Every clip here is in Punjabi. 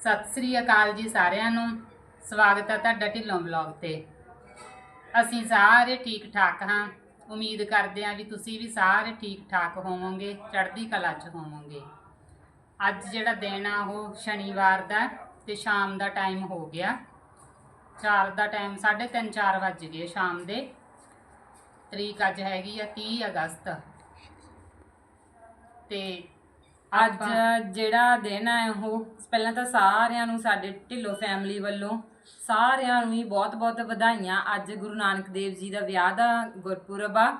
ਸਤਿ ਸ੍ਰੀ ਅਕਾਲ ਜੀ ਸਾਰਿਆਂ ਨੂੰ। ਸਵਾਗਤ ਹੈ ਤੁਹਾਡਾ ਢਿੱਲੋਂ ਬਲੌਗ ਤੇ। ਅਸੀਂ ਸਾਰੇ ਠੀਕ ਠਾਕ ਹਾਂ। ਉਮੀਦ ਕਰਦੇ ਹਾਂ ਵੀ ਤੁਸੀਂ ਵੀ ਸਾਰੇ ਠੀਕ ਠਾਕ ਹੋਵੋਗੇ, ਚੜ੍ਹਦੀ ਕਲਾ 'ਚ ਹੋਵੋਗੇ। ਅੱਜ ਜਿਹੜਾ ਦਿਨ ਆ ਉਹ ਸ਼ਨੀਵਾਰ ਦਾ ਤੇ ਸ਼ਾਮ ਦਾ ਟਾਈਮ ਹੋ ਗਿਆ। 4 ਦਾ ਟਾਈਮ 3:30 4 ਵੱਜ ਗਏ ਸ਼ਾਮ ਦੇ। ਤਰੀਕ ਅੱਜ ਹੈਗੀ ਆ 30 ਅਗਸਤ। ਤੇ ਅੱਜ ਜਿਹੜਾ ਦਿਨ ਹੈ ਉਹ ਪਹਿਲਾਂ ਤਾਂ ਸਾਰਿਆਂ ਨੂੰ ਸਾਡੇ ਢਿੱਲੋਂ ਫੈਮਿਲੀ ਵੱਲੋਂ ਸਾਰਿਆਂ ਨੂੰ ਹੀ ਬਹੁਤ-ਬਹੁਤ ਵਧਾਈਆਂ। ਅੱਜ ਗੁਰੂ ਨਾਨਕ ਦੇਵ ਜੀ ਦਾ ਵਿਆਹ ਦਾ ਗੁਰਪੁਰਬ ਆ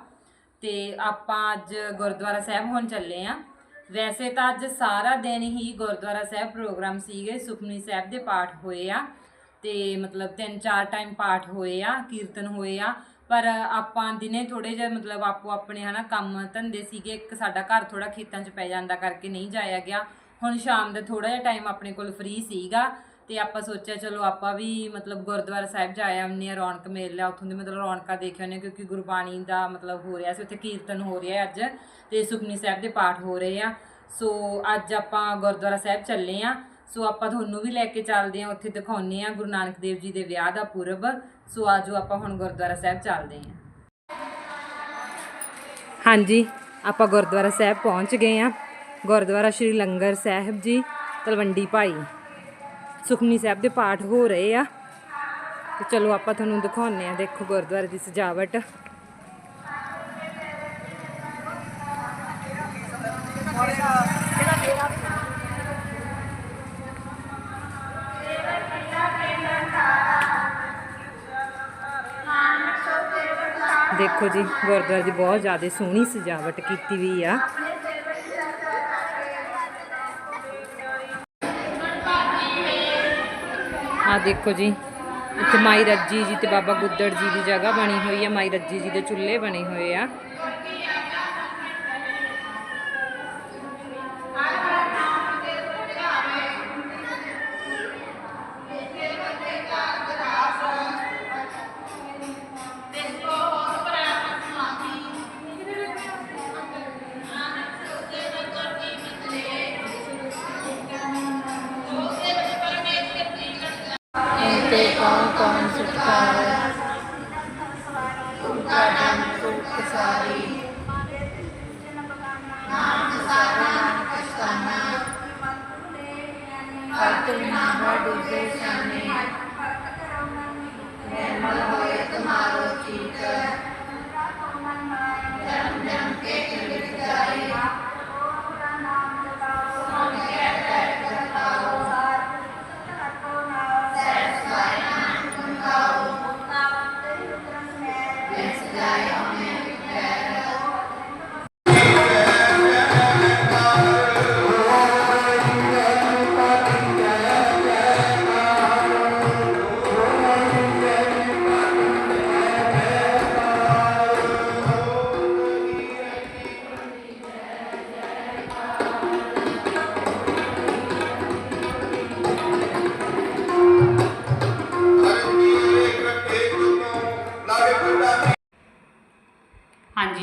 ਤੇ ਆਪਾਂ ਅੱਜ ਗੁਰਦੁਆਰਾ ਸਾਹਿਬ ਹੁਣ ਚੱਲੇ ਆ। ਵੈਸੇ ਤਾਂ ਅੱਜ ਸਾਰਾ ਦਿਨ ਹੀ ਗੁਰਦੁਆਰਾ ਸਾਹਿਬ ਪ੍ਰੋਗਰਾਮ ਸੀਗੇ ਸੁਖਮਨੀ ਸਾਹਿਬ ਦੇ ਪਾਠ ਹੋਏ ਆ ਤੇ ਮਤਲਬ ਤਿੰਨ ਚਾਰ ਟਾਈਮ ਪਾਠ ਹੋਏ ਆ ਕੀਰਤਨ ਹੋਏ ਆ। ਪਰ ਆਪਾਂ ਦਿਨੇ ਥੋੜੇ ਜਿਹਾ ਮਤਲਬ ਆਪੋ ਆਪਣੇ ਹਨਾ ਕੰਮ ਧੰਦੇ ਸੀਗੇ, ਇੱਕ ਸਾਡਾ ਘਰ ਥੋੜਾ ਖੇਤਾਂ 'ਚ ਪੈ ਜਾਂਦਾ ਕਰਕੇ ਨਹੀਂ ਜਾਇਆ ਗਿਆ। ਹੁਣ ਸ਼ਾਮ ਦਾ ਥੋੜਾ ਜਿਹਾ ਟਾਈਮ ਆਪਣੇ ਕੋਲ ਫ੍ਰੀ ਸੀਗਾ ਤੇ ਆਪਾਂ ਸੋਚਿਆ ਚਲੋ ਆਪਾਂ ਵੀ ਮਤਲਬ ਗੁਰਦੁਆਰਾ ਸਾਹਿਬ ਜਾ ਆਉਂਦੇ ਆ ਰੌਣਕ ਮੇਲਾ ਉੱਥੋਂ ਦੀ ਮਤਲਬ ਰੌਣਕਾਂ ਦੇਖ ਆਉਂਦੇ ਹਾਂ ਕਿਉਂਕਿ ਗੁਰਬਾਣੀ ਦਾ ਮਤਲਬ ਹੋ ਰਿਹਾ ਸੀ, ਉੱਥੇ ਕੀਰਤਨ ਹੋ ਰਿਹਾ ਅੱਜ ਤੇ ਸੁਖਨੀ ਸਾਹਿਬ ਦੇ ਪਾਠ ਹੋ ਰਹੇ ਆ। ਸੋ ਅੱਜ ਆਪਾਂ ਗੁਰਦੁਆਰਾ ਸਾਹਿਬ ਚੱਲੇ ਆ ਸੋ ਆਪਾਂ ਤੁਹਾਨੂੰ ਵੀ ਲੈ ਕੇ ਚੱਲਦੇ ਆ ਉੱਥੇ ਦਿਖਾਉਂਦੇ ਆ ਗੁਰੂ ਨਾਨਕ ਦੇਵ ਜੀ ਦੇ ਵਿਆਹ ਦਾ ਪੁਰਬ। ਸੋ ਆਜੋ ਆਪਾਂ ਹੁਣ ਗੁਰਦੁਆਰਾ ਸਾਹਿਬ ਚੱਲਦੇ ਆ ਹਾਂਜੀ, ਆਪਾਂ ਗੁਰਦੁਆਰਾ ਸਾਹਿਬ ਪਹੁੰਚ ਗਏ ਆ ਗੁਰਦੁਆਰਾ ਸ਼੍ਰੀ ਲੰਗਰ ਸਾਹਿਬ ਜੀ, ਤਲਵੰਡੀ ਭਾਈ ਸੁਖਮਨੀ ਸਾਹਿਬ ਦੇ ਪਾਠ ਹੋ ਰਹੇ ਆ। ਤੇ ਚਲੋ ਆਪਾਂ ਤੁਹਾਨੂੰ ਦਿਖਾਉਂਦੇ ਆ ਦੇਖੋ ਗੁਰਦੁਆਰੇ ਦੀ ਸਜਾਵਟ। ਦੇਖੋ ਜੀ, ਗੁਰਦੁਆਰੇ ਦੀ ਬਹੁਤ ਜ਼ਿਆਦਾ ਸੋਹਣੀ ਸਜਾਵਟ ਕੀਤੀ ਹੋਈ ਆ। ਆ ਦੇਖੋ ਜੀ, ਇੱਥੇ ਮਾਈ ਰੱਜੀ ਜੀ ਤੇ ਬਾਬਾ ਗੁੱਦੜ ਜੀ ਦੀ ਜਗ੍ਹਾ ਬਣੀ ਹੋਈ ਆ, ਮਾਈ ਰੱਜੀ ਜੀ ਦੇ ਚੁੱਲ੍ਹੇ ਬਣੇ ਹੋਏ ਆ।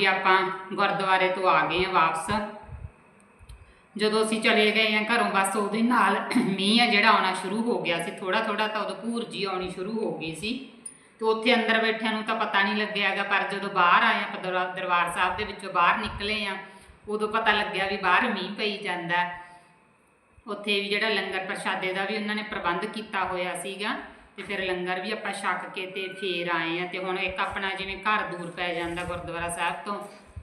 ਆਪਾਂ ਗੁਰਦੁਆਰੇ ਤੋਂ ਆ ਗਏ ਆ ਵਾਪਸ। ਜਦੋਂ ਅਸੀਂ ਚਲੇ ਗਏ ਆ ਘਰੋਂ, ਬਸ ਉਹਦੇ ਨਾਲ ਮੀਂਹ ਆ ਜਿਹੜਾ ਆਉਣਾ ਸ਼ੁਰੂ ਹੋ ਗਿਆ ਸੀ। ਥੋੜਾ ਥੋੜਾ ਤਾਂ ਉਦੋਂ ਭੂਰਜੀ ਆਉਣੀ ਸ਼ੁਰੂ ਹੋ ਗਈ ਸੀ। ਤੇ ਉੱਥੇ ਅੰਦਰ ਬੈਠਿਆਂ ਨੂੰ ਤਾਂ ਪਤਾ ਨਹੀਂ ਲੱਗਿਆਗਾ ਪਰ ਜਦੋਂ ਬਾਹਰ ਆਏ ਆਪਾਂ ਦਰਬਾ- ਦਰਬਾਰ ਸਾਹਿਬ ਦੇ ਵਿੱਚੋਂ ਬਾਹਰ ਨਿਕਲੇ ਆ ਉਦੋਂ ਪਤਾ ਲੱਗਿਆ ਵੀ ਬਾਹਰ ਮੀਂਹ ਪਈ ਜਾਂਦਾ। ਉੱਥੇ ਵੀ ਜਿਹੜਾ ਲੰਗਰ ਪ੍ਰਸ਼ਾਦੇ ਦਾ ਵੀ ਉਹਨਾਂ ਨੇ ਪ੍ਰਬੰਧ ਕੀਤਾ ਹੋਇਆ ਸੀਗਾ। ਤੇ ਫਿਰ ਲੰਗਰ ਵੀ ਆਪਾਂ ਛਕ ਕੇ ਤੇ ਫੇਰ ਆਏ ਆ ਤੇ ਹੁਣ ਇੱਕ ਆਪਣਾ ਜਿਵੇਂ ਘਰ ਦੂਰ ਪੈ ਜਾਂਦਾ ਗੁਰਦੁਆਰਾ ਸਾਹਿਬ ਤੋਂ,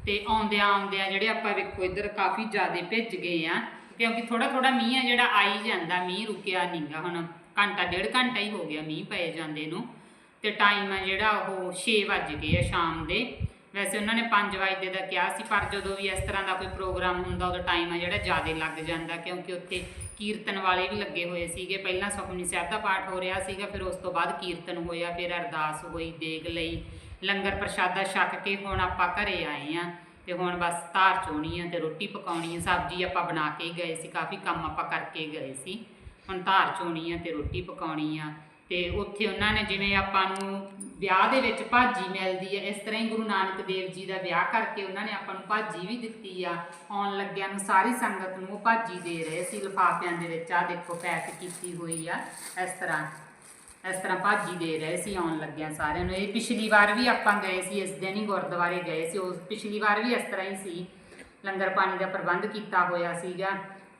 ਤੇ ਆਉਂਦਿਆਂ ਆਉਂਦਿਆਂ ਜਿਹੜੇ ਆਪਾਂ ਵੇਖੋ ਇੱਧਰ ਕਾਫੀ ਜ਼ਿਆਦੇ ਭਿੱਜ ਗਏ ਆ, ਕਿਉਂਕਿ ਥੋੜਾ ਥੋੜਾ ਮੀਂਹ ਆ ਜਿਹੜਾ ਆਈ ਜਾਂਦਾ, ਮੀਂਹ ਰੁਕਿਆ ਨਹੀਂਗਾ ਹੁਣ, ਘੰਟਾ ਡੇਢ ਘੰਟਾ ਹੀ ਹੋ ਗਿਆ ਮੀਂਹ ਪਏ ਜਾਂਦੇ ਨੂੰ, ਤੇ ਟਾਈਮ ਆ ਜਿਹੜਾ ਉਹ 6 ਵੱਜ ਗਏ ਆ ਸ਼ਾਮ ਦੇ ਵੈਸੇ ਉਹਨਾਂ ਨੇ 5 ਵਜੇ ਦਾ ਕਿਹਾ ਸੀ, ਪਰ ਜਦੋਂ ਵੀ ਇਸ ਤਰ੍ਹਾਂ ਦਾ ਕੋਈ ਪ੍ਰੋਗਰਾਮ ਹੁੰਦਾ ਉਹਦਾ ਟਾਈਮ ਆ ਜਿਹੜਾ ਜ਼ਿਆਦਾ ਲੱਗ ਜਾਂਦਾ, ਕਿਉਂਕਿ ਉੱਥੇ ਕੀਰਤਨ ਵਾਲੇ ਵੀ ਲੱਗੇ ਹੋਏ ਸੀਗੇ। ਪਹਿਲਾਂ ਸੁਖਮਨੀ ਸਾਹਿਬ ਦਾ ਪਾਠ ਹੋ ਰਿਹਾ ਸੀਗਾ, ਫਿਰ ਉਸ ਤੋਂ ਬਾਅਦ ਕੀਰਤਨ ਹੋਇਆ, ਫਿਰ ਅਰਦਾਸ ਹੋਈ, ਦੇਗ ਲਈ, ਲੰਗਰ ਪ੍ਰਸ਼ਾਦਾ ਛਕ ਕੇ ਹੁਣ ਆਪਾਂ ਘਰੇ ਆਏ ਆ ਤੇ ਹੁਣ ਬਸ ਧਾਰ ਚੋਣੀ ਆ ਤੇ ਰੋਟੀ ਪਕਾਉਣੀ ਆ, ਸਬਜ਼ੀ ਆਪਾਂ ਬਣਾ ਕੇ ਗਏ ਸੀ, ਕਾਫੀ ਕੰਮ ਆਪਾਂ ਕਰਕੇ ਗਏ ਸੀ। ਹੁਣ ਧਾਰ ਚੋਣੀ ਆ ਤੇ ਰੋਟੀ ਪਕਾਉਣੀ ਆ। ਤੇ ਉੱਥੇ ਉਹਨਾਂ ਨੇ ਜਿਵੇਂ ਆਪਾਂ ਨੂੰ ਵਿਆਹ ਦੇ ਵਿੱਚ ਭਾਜੀ ਮਿਲਦੀ ਹੈ, ਇਸ ਤਰ੍ਹਾਂ ਹੀ ਗੁਰੂ ਨਾਨਕ ਦੇਵ ਜੀ ਦਾ ਵਿਆਹ ਕਰਕੇ ਉਹਨਾਂ ਨੇ ਆਪਾਂ ਨੂੰ ਭਾਜੀ ਵੀ ਦਿੱਤੀ ਆ। ਆਉਣ ਲੱਗਿਆਂ ਨੂੰ ਸਾਰੀ ਸੰਗਤ ਨੂੰ ਉਹ ਭਾਜੀ ਦੇ ਰਹੇ ਸੀ, ਲਿਫਾਫਿਆਂ ਦੇ ਵਿੱਚ ਆ ਦੇਖੋ ਪੈਕ ਕੀਤੀ ਹੋਈ ਆ, ਇਸ ਤਰ੍ਹਾਂ ਇਸ ਤਰ੍ਹਾਂ ਭਾਜੀ ਦੇ ਰਹੇ ਸੀ ਆਉਣ ਲੱਗਿਆਂ ਸਾਰਿਆਂ ਨੂੰ। ਇਹ ਪਿਛਲੀ ਵਾਰ ਵੀ ਆਪਾਂ ਗਏ ਸੀ, ਇਸ ਦਿਨ ਹੀ ਗੁਰਦੁਆਰੇ ਗਏ ਸੀ, ਉਸ ਪਿਛਲੀ ਵਾਰ ਵੀ ਇਸ ਤਰ੍ਹਾਂ ਹੀ ਸੀ। ਲੰਗਰ ਪਾਣੀ ਦਾ ਪ੍ਰਬੰਧ ਕੀਤਾ ਹੋਇਆ ਸੀਗਾ।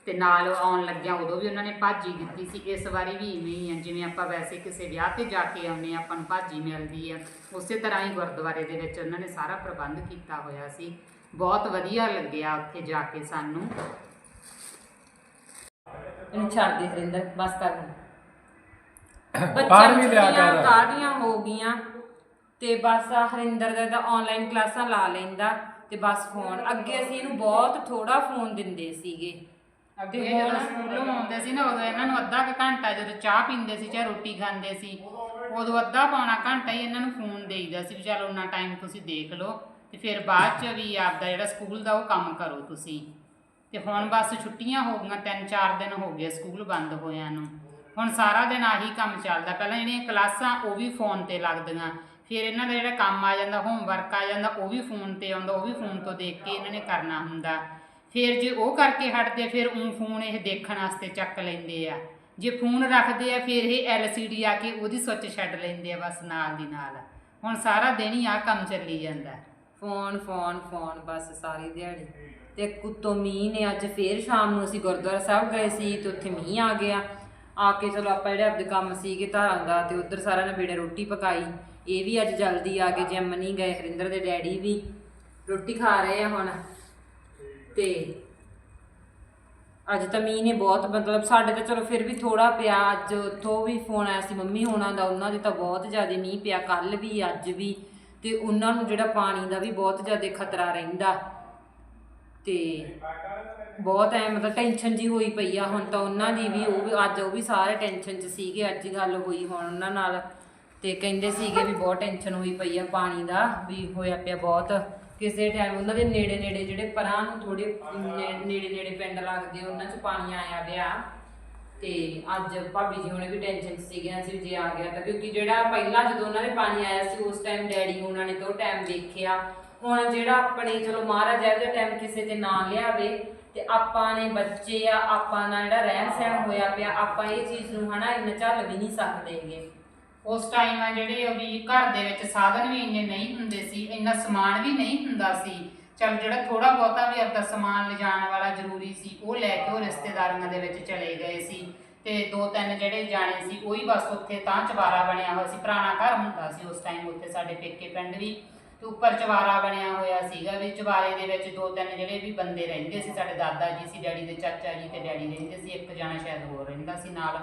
ਤੇ ਨਾਲ ਆਉਣ ਲੱਗਿਆਂ ਉਦੋਂ ਵੀ ਉਹਨਾਂ ਨੇ ਭਾਜੀ ਦਿੱਤੀ ਸੀ। ਇਸ ਵਾਰੀ ਵੀ ਇਵੇਂ ਹੀ ਆ ਜਿਵੇਂ ਆਪਾਂ ਵੈਸੇ ਕਿਸੇ ਵਿਆਹ ਤੇ ਜਾ ਕੇ ਆਉਂਦੇ ਹਾਂ ਆਪਾਂ ਨੂੰ ਭਾਜੀ ਮਿਲਦੀ ਆ। ਉਸੇ ਤਰ੍ਹਾਂ ਹੀ ਗੁਰਦੁਆਰੇ ਦੇ ਵਿੱਚ ਉਹਨਾਂ ਨੇ ਸਾਰਾ ਪ੍ਰਬੰਧ ਕੀਤਾ ਹੋਇਆ ਸੀ। ਬਹੁਤ ਵਧੀਆ ਲੱਗਿਆ ਉੱਥੇ ਜਾ ਕੇ ਸਾਨੂੰ। ਇਹਨੂੰ ਛੱਡ ਦੇ ਹਰਿੰਦਰ ਬਸ ਕਰ ਹੁਣ। ਬਾਹਰ ਬੱਚਿਆਂ ਵੀ ਲਿਆ ਦੀਆਂ ਕਰ। ਕਾਹਦੀਆਂ ਹੋ ਗਈਆਂ? ਤੇ ਬਸ ਆ ਹਰਿੰਦਰ ਦਾ ਤਾਂ ਆਨਲਾਈਨ ਕਲਾਸਾਂ ਲਾ ਲੈਂਦਾ ਤੇ ਬਸ ਫੋਨ ਅੱਗੇ ਅਸੀਂ ਇਹਨੂੰ ਬਹੁਤ ਥੋੜਾ ਫੋਨ ਦਿੰਦੇ ਸੀਗੇ। ਅੱਗੇ ਜਦੋਂ ਸਕੂਲੋਂ ਆਉਂਦੇ ਸੀ ਨਾ ਉਦੋਂ ਇਹਨਾਂ ਨੂੰ ਅੱਧਾ ਕੁ ਘੰਟਾ ਜਦੋਂ ਚਾਹ ਪੀਂਦੇ ਸੀ ਚਾਹੇ ਰੋਟੀ ਖਾਂਦੇ ਸੀ ਉਦੋਂ ਅੱਧਾ ਪੌਣਾ ਘੰਟਾ ਹੀ ਇਹਨਾਂ ਨੂੰ ਫੋਨ ਦੇਈਦਾ ਸੀ ਵੀ ਚਲ ਉਹਨਾਂ ਟਾਈਮ ਤੁਸੀਂ ਦੇਖ ਲਓ ਤੇ ਫਿਰ ਬਾਅਦ ਚ ਵੀ ਆਪਦਾ ਜਿਹੜਾ ਸਕੂਲ ਦਾ ਉਹ ਕੰਮ ਕਰੋ ਤੁਸੀਂ। ਤੇ ਹੁਣ ਬਸ ਛੁੱਟੀਆਂ ਹੋ ਗਈਆਂ ਤਿੰਨ ਚਾਰ ਦਿਨ ਹੋ ਗਏ ਸਕੂਲ ਬੰਦ ਹੋਇਆਂ ਨੂੰ। ਹੁਣ ਸਾਰਾ ਦਿਨ ਆਹੀ ਕੰਮ ਚੱਲਦਾ ਪਹਿਲਾਂ ਜਿਹੜੀਆਂ ਕਲਾਸਾਂ ਉਹ ਵੀ ਫੋਨ ਤੇ ਲੱਗਦੀਆਂ ਫਿਰ ਇਹਨਾਂ ਦਾ ਜਿਹੜਾ ਕੰਮ ਆ ਜਾਂਦਾ ਹੋਮਵਰਕ ਆ ਜਾਂਦਾ ਉਹ ਵੀ ਫੋਨ ਤੇ ਆਉਂਦਾ ਉਹ ਵੀ ਫੋਨ ਤੋਂ ਦੇਖ ਕੇ ਇਹਨਾਂ ਨੇ ਕਰਨਾ ਹੁੰਦਾ। ਫਿਰ ਜੇ ਉਹ ਕਰਕੇ ਹਟਦੇ, ਫਿਰ ਉਹ ਫੋਨ ਇਹ ਦੇਖਣ ਵਾਸਤੇ ਚੱਕ ਲੈਂਦੇ ਆ। ਜੇ ਫੋਨ ਰੱਖਦੇ ਆ, ਫਿਰ ਇਹ LCD ਆ ਕੇ ਉਹਦੀ ਸੁੱਚ ਛੱਡ ਲੈਂਦੇ ਆ ਬਸ ਨਾਲ ਦੀ ਨਾਲ। ਹੁਣ ਸਾਰਾ ਦਿਨ ਹੀ ਆ ਕੰਮ ਚੱਲੀ ਜਾਂਦਾ। ਫੋਨ ਫੋਨ ਫੋਨ, ਬਸ ਸਾਰੀ ਦਿਹਾੜੀ। ਤੇ ਕੁੱਤੋਂ ਮੀਂਹ ਨੇ ਅੱਜ ਫੇਰ ਸ਼ਾਮ ਨੂੰ ਅਸੀਂ ਗੁਰਦੁਆਰਾ ਸਾਹਿਬ ਗਏ ਸੀ, ਤੇ ਉੱਥੇ ਮੀਂਹ ਆ ਗਿਆ। ਆ ਕੇ ਚਲੋ ਆਪਾਂ ਜਿਹੜੇ ਆਪਦੇ ਕੰਮ ਸੀਗੇ ਧਾਰਾਂ ਦਾ, ਤੇ ਉੱਧਰ ਸਾਰਿਆਂ ਨੇ ਬੇੜੇ ਰੋਟੀ ਪਕਾਈ। ਇਹ ਵੀ ਅੱਜ ਜਲਦੀ ਆ ਕੇ ਜਿਮ ਨਹੀਂ ਗਏ, ਹਰਿੰਦਰ ਦੇ ਡੈਡੀ ਵੀ ਰੋਟੀ ਖਾ ਰਹੇ ਆ ਹੁਣ। ਤੇ ਅੱਜ ਤਾਂ ਮੀਂਹ ਨੇ ਬਹੁਤ, ਮਤਲਬ ਸਾਡੇ ਤਾਂ ਚਲੋ ਫਿਰ ਵੀ ਥੋੜਾ ਪਿਆ, ਅੱਜ ਉੱਥੋਂ ਵੀ ਫੋਨ ਆਇਆ ਸੀ ਮੰਮੀ ਹੋਣਾ ਦਾ, ਉਹਨਾਂ ਦੇ ਤਾਂ ਬਹੁਤ ਜ਼ਿਆਦਾ ਮੀਂਹ ਪਿਆ ਕੱਲ ਵੀ, ਅੱਜ ਵੀ ਤੇ ਉਹਨਾਂ ਨੂੰ ਜਿਹੜਾ ਪਾਣੀ ਦਾ ਵੀ ਬਹੁਤ ਜ਼ਿਆਦਾ ਖਤਰਾ ਰਹਿੰਦਾ ਤੇ ਬਹੁਤ ਐ ਮਤਲਬ ਟੈਨਸ਼ਨ ਜੀ ਹੋਈ ਪਈ ਆ, ਹੁਣ ਤਾਂ ਉਹਨਾਂ ਦੀ ਵੀ ਉਹ ਵੀ, ਅੱਜ ਉਹ ਵੀ ਸਾਰੇ ਟੈਨਸ਼ਨ 'ਚ ਸੀਗੇ, ਅੱਜ ਹੀ ਗੱਲ ਹੋਈ ਹੁਣ ਉਹਨਾਂ ਨਾਲ ਤੇ ਕਹਿੰਦੇ ਸੀਗੇ ਵੀ ਬਹੁਤ ਟੈਨਸ਼ਨ ਹੋਈ ਪਈ ਆ ਪਾਣੀ ਦਾ, ਵੀ ਹੋਇਆ ਪਿਆ ਬਹੁਤ। ਕਿਸੇ ਟਾਈਮ ਉਹਨਾਂ ਦੇ ਨੇੜੇ ਨੇੜੇ ਜਿਹੜੇ ਪਰਾਂ ਨੂੰ ਥੋੜੇ ਨੇੜੇ ਨੇੜੇ ਪਿੰਡ ਲੱਗਦੇ ਉਹਨਾਂ 'ਚ ਪਾਣੀ ਆਇਆ ਪਿਆ। ਤੇ ਅੱਜ ਭਾਬੀ ਜੀ ਹੁਣੇ ਵੀ ਟੈਨਸ਼ਨ ਸੀਗੇ ਅਸੀਂ ਵੀ ਜੇ ਆ ਗਿਆ ਤਾਂ ਕਿਉਂਕਿ ਜਿਹੜਾ ਪਹਿਲਾਂ ਜਦੋਂ ਉਹਨਾਂ ਦੇ ਪਾਣੀ ਆਇਆ ਸੀ ਉਸ ਟਾਈਮ ਡੈਡੀ ਉਹਨਾਂ ਨੇ ਤਾਂ ਉਹ ਟਾਈਮ ਦੇਖਿਆ। ਹੁਣ ਜਿਹੜਾ ਆਪਣੇ ਚਲੋ ਮਹਾਰਾਜ ਇਹੋ ਜਿਹਾ ਟਾਈਮ ਕਿਸੇ ਤੇ ਨਾ ਲਿਆਵੇ ਤੇ ਆਪਾਂ ਨੇ ਬੱਚੇ ਆ ਆਪਾਂ ਨਾਲ ਜਿਹੜਾ ਰਹਿਣ ਸਹਿਣ ਹੋਇਆ ਪਿਆ ਆਪਾਂ ਇਹ ਚੀਜ਼ ਨੂੰ ਹਨਾ ਇੰਨਾ ਝੱਲ ਵੀ ਨਹੀਂ ਸਕਦੇਗੇ ਉਸ ਟਾਈਮ ਆ ਜਿਹੜੇ ਉਹ ਵੀ ਘਰ ਦੇ ਵਿੱਚ ਸਾਧਨ ਵੀ ਇੰਨੇ ਨਹੀਂ ਹੁੰਦੇ ਸੀ, ਇੰਨਾ ਸਮਾਨ ਵੀ ਨਹੀਂ ਹੁੰਦਾ ਸੀ। ਚਲ ਜਿਹੜਾ ਥੋੜਾ ਬਹੁਤਾ ਵੀ ਆਪਦਾ ਸਮਾਨ ਲਿਜਾਣ ਵਾਲਾ ਜ਼ਰੂਰੀ ਸੀ, ਉਹ ਲੈ ਕੇ ਉਹ ਰਿਸ਼ਤੇਦਾਰੀਆਂ ਦੇ ਵਿੱਚ ਚਲੇ ਗਏ ਸੀ। ਤੇ ਦੋ ਤਿੰਨ ਜਿਹੜੇ ਜਾਣੇ ਸੀ, ਉਹੀ ਬਸ ਉੱਥੇ ਤਾਂ ਚਵਾਰਾ ਬਣਿਆ ਹੋਇਆ ਸੀ। ਪੁਰਾਣਾ ਘਰ ਹੁੰਦਾ ਸੀ ਉਸ ਟਾਈਮ ਉੱਥੇ ਸਾਡੇ ਪੇਕੇ ਪਿੰਡ ਵੀ। ਤੇ ਉੱਪਰ ਚਵਾਰਾ ਬਣਿਆ ਹੋਇਆ ਸੀਗਾ ਵੀ ਚਵਾਰੇ ਦੇ ਵਿੱਚ ਦੋ ਤਿੰਨ ਜਿਹੜੇ ਵੀ ਬੰਦੇ ਰਹਿੰਦੇ ਸੀ, ਸਾਡੇ ਦਾਦਾ ਜੀ ਸੀ, ਡੈਡੀ ਦੇ ਚਾਚਾ ਜੀ ਤੇ ਡੈਡੀ ਰਹਿੰਦੇ ਸੀ, ਇੱਕ ਜਾਣਾ ਸ਼ਾਇਦ ਹੋਰ ਰਹਿੰਦਾ ਸੀ ਨਾਲ।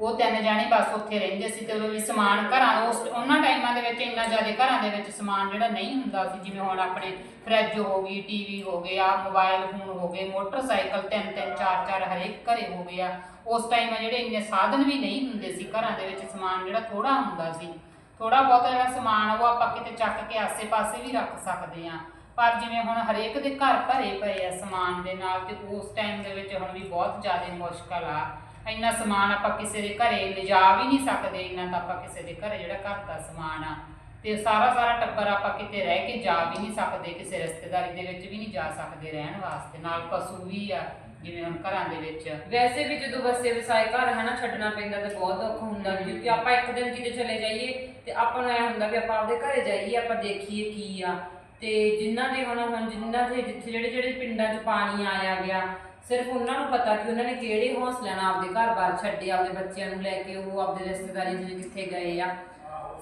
ਉਹ ਤਿੰਨ ਜਾਣੇ ਬਸ ਉੱਥੇ ਰਹਿੰਦੇ ਸੀ ਤੇ ਉਦੋਂ ਵੀ ਸਮਾਨ ਘਰਾਂ, ਉਸ ਉਹਨਾਂ ਟਾਈਮਾਂ ਦੇ ਵਿੱਚ ਇੰਨਾ ਜ਼ਿਆਦਾ ਘਰਾਂ ਦੇ ਵਿੱਚ ਸਮਾਨ ਜਿਹੜਾ ਨਹੀਂ ਹੁੰਦਾ ਸੀ, ਜਿਵੇਂ ਹੁਣ ਆਪਣੇ ਫਰਿੱਜ ਹੋ ਗਈ ਟੀਵੀ ਹੋ ਗਿਆ ਮੋਬਾਈਲ ਫੋਨ ਹੋ ਗਏ, ਮੋਟਰਸਾਈਕਲ ਤਿੰਨ ਤਿੰਨ, ਚਾਰ ਚਾਰ ਹਰੇਕ ਘਰੇ ਹੋ ਗਏ ਆ। ਉਸ ਟਾਈਮ ਜਿਹੜੇ ਇੰਨੇ ਸਾਧਨ ਵੀ ਨਹੀਂ ਹੁੰਦੇ ਸੀ ਘਰਾਂ ਦੇ ਵਿੱਚ ਸਮਾਨ ਜਿਹੜਾ ਥੋੜਾ ਹੁੰਦਾ ਸੀ। ਥੋੜਾ ਬਹੁਤਾ ਜਿਹੜਾ ਸਮਾਨ ਉਹ ਆਪਾਂ ਕਿਤੇ ਚੱਕ ਕੇ ਆਸੇ-ਪਾਸੇ ਵੀ ਰੱਖ ਸਕਦੇ ਆ। ਪਰ ਜਿਵੇਂ ਹੁਣ ਹਰੇਕ ਦੇ ਘਰ ਭਰੇ ਪਏ ਆ ਸਮਾਨ ਦੇ ਨਾਲ ਤੇ ਉਸ ਟਾਈਮ ਦੇ ਵਿੱਚ ਹੁਣ ਵੀ ਬਹੁਤ ਜ਼ਿਆਦਾ ਮੁਸ਼ਕਲ ਆ। ਇੰਨਾ ਸਮਾਨ ਆਪਾਂ ਕਿਸੇ ਦੇ ਘਰੇ ਲਿਜਾ ਵੀ ਨਹੀਂ ਸਕਦੇ ਇੰਨਾ ਤਾਂ ਆਪਾਂ ਕਿਸੇ ਦੇ ਘਰੇ ਜਿਹੜਾ ਘਰ ਦਾ ਸਮਾਨ ਆ। ਤੇ ਸਾਰਾ ਸਾਰਾ ਟੱਬਰ ਆਪਾਂ ਕਿਤੇ ਰਹਿ ਕੇ ਜਾ ਵੀ ਨਹੀਂ ਸਕਦੇ ਕਿਸੇ ਰਿਸ਼ਤੇਦਾਰੀ ਦੇ ਵਿੱਚ ਵੀ ਨਹੀਂ ਜਾ ਸਕਦੇ ਰਹਿਣ ਵਾਸਤੇ। ਨਾਲ ਪਸ਼ੂ ਵੀ ਆ ਜਿਵੇਂ ਹੁਣ ਘਰਾਂ ਦੇ ਵਿੱਚ। ਵੈਸੇ ਵੀ ਜਦੋਂ ਵਸੇ ਵਸਾਏ ਘਰ ਹਨਾ ਛੱਡਣਾ ਪੈਂਦਾ ਤੇ ਬਹੁਤ ਔਖ ਹੁੰਦਾ ਕਿਉਂਕਿ ਆਪਾਂ ਇੱਕ ਦਿਨ ਕਿਤੇ ਚਲੇ ਜਾਈਏ ਤੇ ਆਪਾਂ ਨੂੰ ਐ ਹੁੰਦਾ ਵੀ ਆਪਾਂ ਆਪਦੇ ਘਰੇ ਜਾਈਏ ਆਪਾਂ ਦੇਖੀਏ ਕੀ ਆ। ਤੇ ਜਿਨ੍ਹਾਂ ਦੇ ਹੁਣ ਹੁਣ ਜਿਨ੍ਹਾਂ ਦੇ ਜਿੱਥੇ ਜਿਹੜੇ ਜਿਹੜੇ ਪਿੰਡਾਂ 'ਚ ਪਾਣੀ ਆਇਆ ਗਿਆ ਸਿਰਫ ਉਹਨਾਂ ਨੂੰ ਪਤਾ ਕਿ ਉਹਨਾਂ ਨੇ ਕਿਹੜੇ ਹੌਸਲਿਆਂ ਨਾਲ ਆਪਦੇ ਘਰ-ਬਾਰ ਛੱਡੇ, ਆਪਦੇ ਬੱਚਿਆਂ ਨੂੰ ਲੈ ਕੇ ਉਹ ਆਪਦੇ ਰਿਸ਼ਤੇਦਾਰੀ 'ਚ ਕਿੱਥੇ ਗਏ ਆ।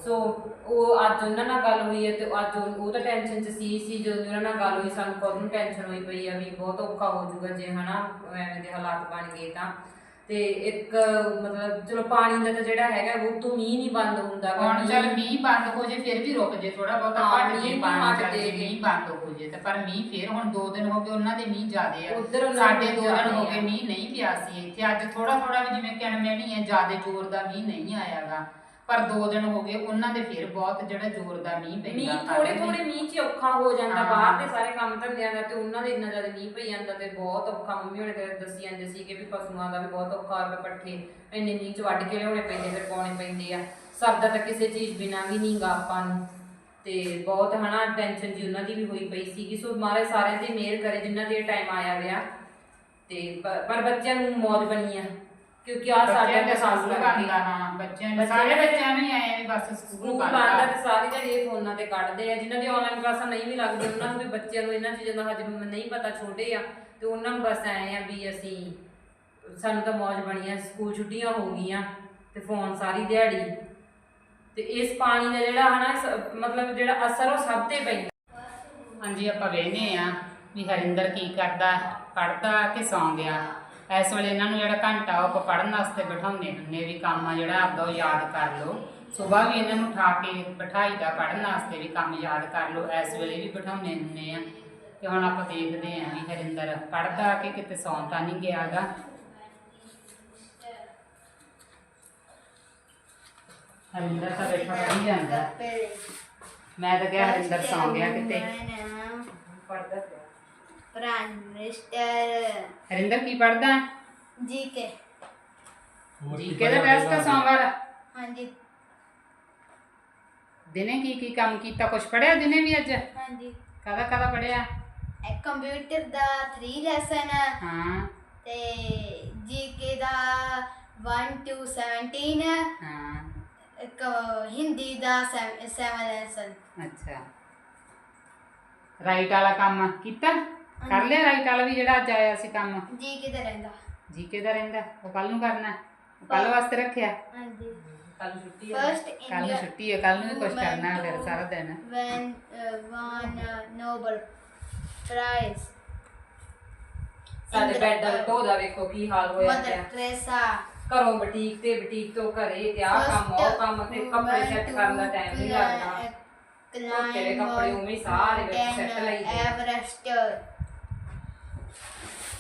ਸੋ ਉਹ ਅੱਜ ਉਹਨਾਂ ਨਾਲ ਗੱਲ ਹੋਈ ਹੈ ਤੇ ਅੱਜ ਉਹ ਤਾਂ ਟੈਨਸ਼ਨ 'ਚ ਸੀ ਸੀ ਜਦੋਂ ਉਹਨਾਂ ਨਾਲ ਗੱਲ ਹੋਈ, ਸਾਨੂੰ ਖੁਦ ਨੂੰ ਟੈਨਸ਼ਨ ਹੋਈ ਪਈ ਆ ਵੀ ਬਹੁਤ ਔਖਾ ਹੋ ਜਾਊਗਾ ਜੇ ਹਨਾ, ਐਵੇਂ ਦੇ ਹਾਲਾਤ ਬਣ ਗਏ ਤਾਂ। ਤੇ ਇੱਕ ਮਤਲਬ ਚਲੋ ਪਾਣੀ ਦਾ ਤਾਂ ਜਿਹੜਾ ਹੈਗਾ ਉਹ ਤੋਂ ਮੀਂਹ ਨਹੀਂ ਬੰਦ ਹੁੰਦਾ ਗਾ। ਹੁਣ ਚੱਲ ਮੀਂਹ ਬੰਦ ਹੋ ਜੇ ਫਿਰ ਵੀ ਰੁਕ ਜੇ ਥੋੜਾ ਬਹੁਤਾ ਹਾਂ, ਘਟ ਜੇ ਮੀਂਹ ਪਾਣੀ ਹਟ ਚੱਲ ਜੇ ਜੇ। ਮੀਂਹ ਬੰਦ ਹੋ ਜੇ ਤੇ ਪਰ ਮੀਂਹ ਫਿਰ ਹੁਣ 2 ਦਿਨ ਹੋ ਗਏ ਉਹਨਾਂ ਦੇ ਮੀਂਹ ਜ਼ਿਆਦੇ ਆ ਉੱਧਰ ਉਹਨਾਂ ਸਾਡੇ ਦੇ 2 ਦਿਨ ਹੋ ਗਏ ਆ। ਮੀਂਹ ਨਹੀਂ ਪਿਆ ਸੀ ਇੱਥੇ ਅੱਜ ਥੋੜਾ ਥੋੜਾ ਵੀ ਜਿਵੇਂ ਨਹੀਂ ਹੈ ਜ਼ਿਆਦੇ ਜ਼ੋਰ ਦਾ ਮੀਂਹ ਨਹੀਂ ਆਇਆਗਾ ਪਰ ਦੋ ਦਿਨ ਹੋ ਗਏ ਉਹਨਾਂ ਦੇ ਫਿਰ ਬਹੁਤ ਜਿਹੜਾ ਜ਼ੋਰਦਾਰ ਮੀਂਹ ਪੈਂਦਾ ਮੀਂਹ ਥੋੜੇ। ਥੋੜੇ ਮੀਂਹ 'ਚ ਔਖਾ ਹੋ ਜਾਂਦਾ ਹਾਂ। ਬਾਹਰ ਦੇ ਸਾਰੇ ਕੰਮ ਧੰਦਿਆਂ ਦਾ ਤੇ ਉਹਨਾਂ ਦੇ ਇੰਨਾ ਜ਼ਿਆਦਾ ਮੀਂਹ ਪਈ ਜਾਂਦਾ ਤੇ ਬਹੁਤ ਔਖਾ ਮੰਮੀ ਹੁਣੇ ਤੇ ਦੱਸੀ ਜਾਂਦੇ ਸੀ ਕਿ ਵੀ ਪਸ਼ੂਆਂ ਦਾ ਵੀ ਬਹੁਤ ਔਖਾ ਪਿਆ ਪੱਠੇ ਇੰਨੇ ਮੀਂਹ 'ਚ ਵੱਢ ਕੇ ਲਿਆਉਣੇ ਪੈਂਦੇ ਫਿਰ ਪਾਉਣੇ ਪੈਂਦੇ ਆ। ਸਭ ਦਾ ਤਾਂ ਕਿਸੇ ਚੀਜ਼ ਬਿਨਾਂ ਵੀ ਨਹੀਂਗਾ ਆਪਾਂ ਨੂੰ। ਤੇ ਬਹੁਤ ਹਨਾ ਟੈਨਸ਼ਨ ਜੀ ਉਹਨਾਂ ਦੀ ਵੀ ਹੋਈ ਪਈ ਸੀਗੀ। ਸੋ ਮਹਾਰਾਜ ਸਾਰਿਆਂ ਦੀ ਮਿਹਰ ਕਰੇ ਜਿੰਨਾ ਦੇ ਟਾਈਮ ਆਇਆ ਗਿਆ ਤੇ ਪਰ ਬੱਚਿਆਂ ਨੂੰ ਮੌਜ ਬਣੀ ਆ। ਕਿਉਂਕਿ ਆ ਸਾਡੇ ਬੱਚਿਆਂ ਦੇ ਦਾ ਸਾਸ ਸਕੂਲ ਬੰਦਾ ਹਾਂ ਬੱਚਿਆਂ ਦੇ ਬੱਚਿਆਂ ਸਾਰੇ ਦੇ- ਬੱਚਿਆਂ ਨੂੰ ਹੀ ਆਏ ਨੇ ਬਸ ਸਕੂਲ ਸਕੂਲ ਬੰਦਾ ਬੰਦਾ ਤੇ ਸਾਰੀ ਜਿਹੜੀ ਇਹ ਫੋਨਾਂ ਤੇ ਕੱਢਦੇ ਆ ਜਿਨ੍ਹਾਂ ਦੀ ਆਨਲਾਈਨ ਕਲਾਸਾਂ ਨਹੀਂ ਵੀ ਲੱਗਦੀਆਂ ਉਹਨਾਂ ਨੂੰ ਵੀ ਬੱਚਿਆਂ ਨੂੰ ਇਹਨਾਂ ਚੀਜ਼ਾਂ ਦਾ ਹਜੇ ਨਹੀਂ ਪਤਾ ਛੋਟੇ ਆ ਤੇ ਉਹਨਾਂ ਨੂੰ ਬਸ ਐ ਆ ਵੀ ਅਸੀਂ ਸਾਨੂੰ ਤਾਂ ਮौज ਬਣੀ ਆ ਸਕੂਲ ਛੁੱਟੀਆਂ ਹੋ ਗਈਆਂ ਤੇ ਫੋਨ ਸਾਰੀ ਦਿਹਾੜੀ। ਤੇ ਇਸ ਪਾਣੀ ਦਾ ਜਿਹੜਾ ਹਨਾ ਸ- ਮਤਲਬ ਜਿਹੜਾ ਅਸਰ ਉਹ ਸਭ ਤੇ ਪੈਂਦਾ। ਹਾਂਜੀ ਆਪਾਂ ਵੇਖਨੇ ਆ ਵੀ ਹਰਿੰਦਰ ਕੀ ਕਰਦਾ ਪੜਦਾ ਕਿ ਸੌਂ ਗਿਆ। ਇਸ ਵੇਲੇ ਇਹਨਾਂ ਨੂੰ ਜਿਹੜਾ ਘੰਟਾ ਉਹ ਆਪਾਂ ਪੜਨ ਵਾਸਤੇ ਬਿਠਾਉਂਦੇ ਹੁੰਨੇ ਵੀ ਕੰਮ ਆ ਜਿਹੜਾ ਆਪਦਾ ਉਹ ਯਾਦ ਕਰ ਲਓ। ਸਵੇਰ ਵੀ ਇਹਨਾਂ ਨੂੰ ਉਠਾ ਕੇ ਬਿਠਾਈਦਾ ਪੜਨ ਵਾਸਤੇ ਵੀ ਕੰਮ ਯਾਦ ਕਰ ਲਓ। ਇਸ ਵੇਲੇ ਵੀ ਬਿਠਾਉਂਦੇ ਹੁੰਨੇ ਆ। ਤੇ ਹੁਣ ਆਪਾਂ ਦੇਖਦੇ ਆਂ ਵੀ ਹਰਿੰਦਰ ਪੜਦਾ ਕਿ ਕਿਤੇ ਸੌਂ ਤਾਂ ਨਹੀਂ ਗਿਆਗਾ ਹਰਿੰਦਰ ਤਾਂ ਬੈਠਾ ਪੜ੍ਹੀ ਜਾਂਦਾ। ਮੈਂ ਤਾਂ ਕਿਹਾ ਹਰਿੰਦਰ ਸੌਂ ਗਿਆ ਕਿਤੇ। ਪੜਦਾ ਪ੍ਰਾਈਮ ਮਿਨਿਸਟਰ ਹਰਿੰਦਰ ਕੀ ਪੜਦਾ ਜੀ ਕੇ ਜੀ ਕਿਹਦਾ ਟੈਸਟ ਆ ਸੋਮਵਾਰ ਹਾਂਜੀ। ਦਿਨੇ ਕੀ ਕੀ ਕੰਮ ਕੀਤਾ? ਕੁਛ ਪੜਿਆ ਦਿਨੇ ਵੀ ਅੱਜ? ਹਾਂਜੀ। ਕਾਹਦਾ ਕਾਹਦਾ ਪੜਿਆ ਇਹ ਕੰਪਿਊਟਰ ਦਾ 3 ਲੈਸਨ ਹਾਂ। ਤੇ ਜੀਕੇ ਦਾ 1 to 17 ਹਾਂ। ਇੱਕ ਹਿੰਦੀ ਦਾ 7 ਲੈਸਨ ਅੱਛਾ। ਰਾਈਟ ਵਾਲਾ ਕੰਮ ਕੀਤਾ? ਕਰ ਲਿਆ ਰਾਈਟ ਵਾਲਾ ਵੀ ਜਿਹੜਾ ਅੱਜ ਆਇਆ ਸੀ ਕੰਮ? ਜੀਕੇ ਦਾ ਰਹਿੰਦਾ। ਜੀਕੇ ਦਾ ਰਹਿੰਦਾ? ਉਹ ਕੱਲ ਨੂੰ ਕਰਨਾ ਕੱਲ ਵਾਸਤੇ ਰੱਖਿਆ? ਹਾਂਜੀ। ਕੱਲ ਛੁੱਟੀ ਆ। ਫਰਸਟ ਕੱਲ ਨੂੰ ਛੁੱਟੀ ਹੈ ਕੱਲ ਨੂੰ ਵੀ ਕੁਛ ਕਰਨਾ ਫਿਰ ਸਾਰਾ ਦਿਨ। uh, won uh, Nobel Prize. ਸਾਡੇ ਬੈੱਡ ਦਾ ਢੋਦਾ ਵੇਖੋ ਕੀ ਹਾਲ ਹੋਇਆ Mother ਪਿਆ। Teresa. ਘਰੋਂ ਬੁਟੀਕ ਤੇ ਬੁਟੀਕ ਤੋਂ ਘਰੇ ਤੇ ਆਹ ਕੰਮ ਉਹ ਕੰਮ ਤੇ ਕੱਪੜੇ ਸੈੱਟ ਕਰਨ ਦਾ ਟਾਈਮ ਨਹੀਂ ਲੱਗਦਾ। ਹੋਏ ਕੱਪੜੇ ਉਵੇਂ ਹੀ ਸਾਰੇ ਵਿੱਚ ਲਾਈਦੇ ਆ। Everest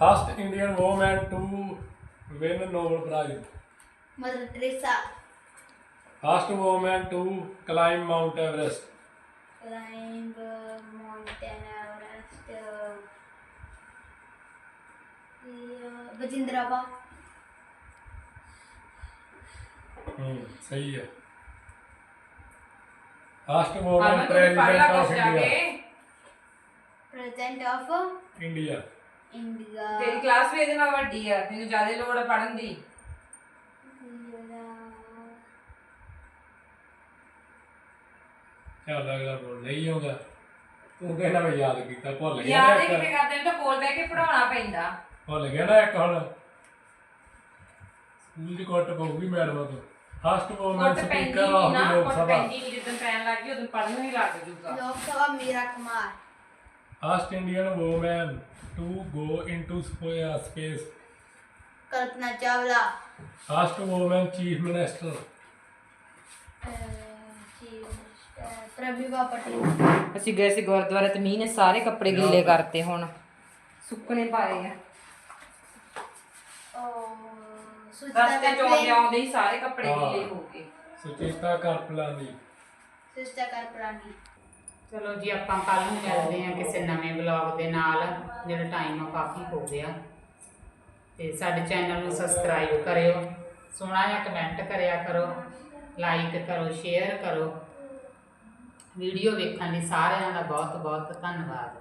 first Indian woman to win Nobel Prize Mother Teresa first woman to climb Mount Everest climb mountain Everest ਪਾ ਹੂੰ ਸਹੀ ਹੈ ਫਸਟ ਲਾ president of India president of India India. ਤੇਰੀ ਕਲਾਸ ਵੀ ਇਹਦੇ ਨਾਲ ਵੱਡੀ ਆ ਤੈਨੂੰ ਜ਼ਿਆਦਾ ਲੋੜ ਆ ਪੜਨ ਦੀ। ਚੱਲ ਅਗਲਾ ਬੋਲ ਨਹੀਂ ਆਉਂਦਾ। ਤੂੰ ਕਹਿੰਦਾ ਮੈਂ ਯਾਦ ਕੀਤਾ ਭੁੱਲ ਗਿਆ ਯਾਦ ਨਾ ਹੀ ਇੱਕ। ਕਿਤੇ ਕਰਦੇ ਨੇ ਤਾਂ ਕੋਲ ਬਹਿ ਕੇ ਪੜਾਉਣਾ ਪੈਂਦਾ। ਭੁੱਲ ਗਿਆ ਨਾ ਇੱਕ ਹੁਣ। ਸਕੂਲ ਦੀ ਕੋਟ ਪਊਗੀ ਮੈਡਮ ਤੋਂ। ਫਸਟ ਵੂਮਨ ਕੁੱਟ ਪੈਂਦੀ ਸਪੀਕਰ ਨਹੀਂ ਆਫ ਨਾ ਦੀ ਲੋਕ ਕੁੱਟ ਸਭਾ। ਪੈਂਦੀ ਨਹੀਂ ਜਦੋਂ ਪੈਣ ਲੱਗ ਗਈ ਉਦੋਂ ਪੜਨ ਨੂੰ ਹੀ ਲੱਗ ਜੂਗਾ। Lok Sabha Meira Kumar. First Indian woman to go into space Kalpana Chawla first woman chief minister ਪ੍ਰਭਿਵਾ Patel ਅਸੀਂ ਗਏ ਸੀ ਗੁਰਦੁਆਰੇ ਤੇ ਮੀਂਹ ਨੇ ਸਾਰੇ ਕੱਪੜੇ ਗਿੱਲੇ ਕਰਤੇ ਹੁਣ। ਸੁੱਕਣੇ ਪਾਏ ਆ। ਰਸਤੇ ਚੋਂ ਆਉਂਦੇ ਆਉਂਦੇ ਹੀ ਸਾਰੇ ਕੱਪੜੇ ਹਾਂ। ਗਿੱਲੇ ਹੋ ਗਏ। ਸੁਚੇਤਾ ਸਿਸਟਰ ਕਰਪਰਾਨੀ ਚਲੋ ਜੀ ਆਪਾਂ ਕੱਲ ਨੂੰ ਮਿਲਦੇ ਹਾਂ ਕਿਸੇ ਨਵੇਂ ਵਲੌਗ ਦੇ ਨਾਲ ਜਿਹੜਾ ਟਾਈਮ ਆ ਕਾਫੀ ਹੋ ਗਿਆ। ਤੇ ਸਾਡੇ ਚੈਨਲ ਨੂੰ ਸਬਸਕ੍ਰਾਈਬ ਕਰਿਓ ਸੋਹਣਾ ਜਿਹਾ ਕਮੈਂਟ ਕਰਿਆ ਕਰੋ ਲਾਈਕ ਕਰੋ ਸ਼ੇਅਰ ਕਰੋ। ਵੀਡੀਓ ਵੇਖਣ ਲਈ ਸਾਰਿਆਂ ਦਾ ਬਹੁਤ ਬਹੁਤ ਧੰਨਵਾਦ।